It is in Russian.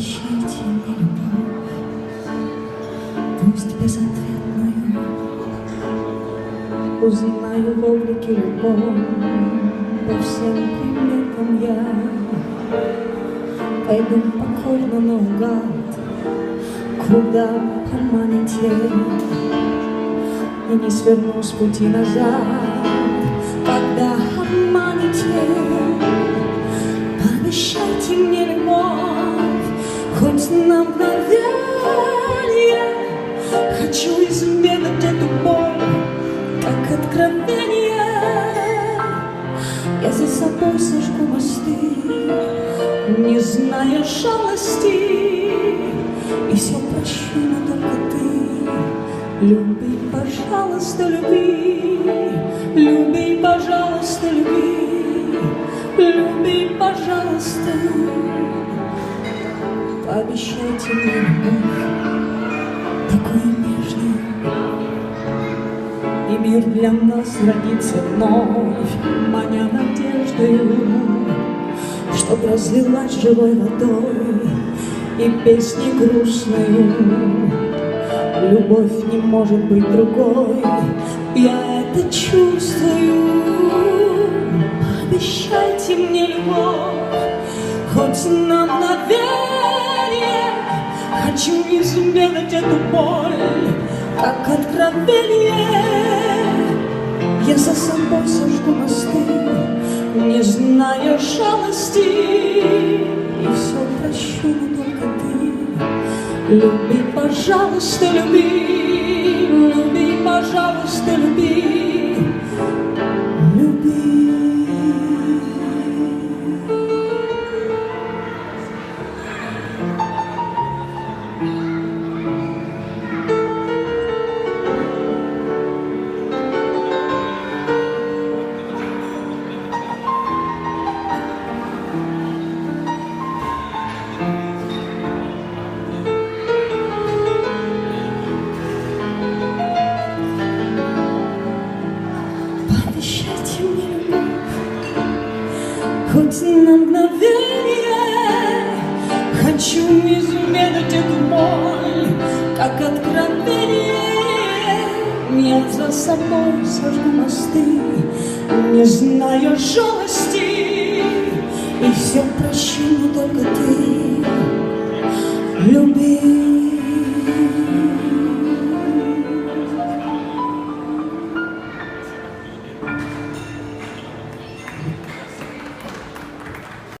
Прощайте мне любовь, пусть безответную Узнаю в облике любовь, по всем приметам я. Пойду покорно наугад, куда поманете И не сверну с пути назад. На Хочу изменить эту боль Как откровение. Я за собой сожгу мосты Не зная жалости. И все прощу, но только ты. Люби, пожалуйста, люби. Люби, пожалуйста, люби. Люби, пожалуйста Пообещайте мне любовь Такую нежную. И мир для нас родится вновь Маня надеждою Чтоб разлилась живой водой И песни грустную Любовь не может быть другой. Я это чувствую. Обещайте мне любовь Хоть на мгновение Хочу изменить эту боль Как откровение. Я за собой сожгу мосты Не зная жалости. И все прощу, но только ты. Люби, пожалуйста, люби Люби, пожалуйста, Люби на мгновение. Хочу изменить эту боль, как откровение. Я за собой сожгу мосты, не зная жалости. И все прощу, но только ты Люби,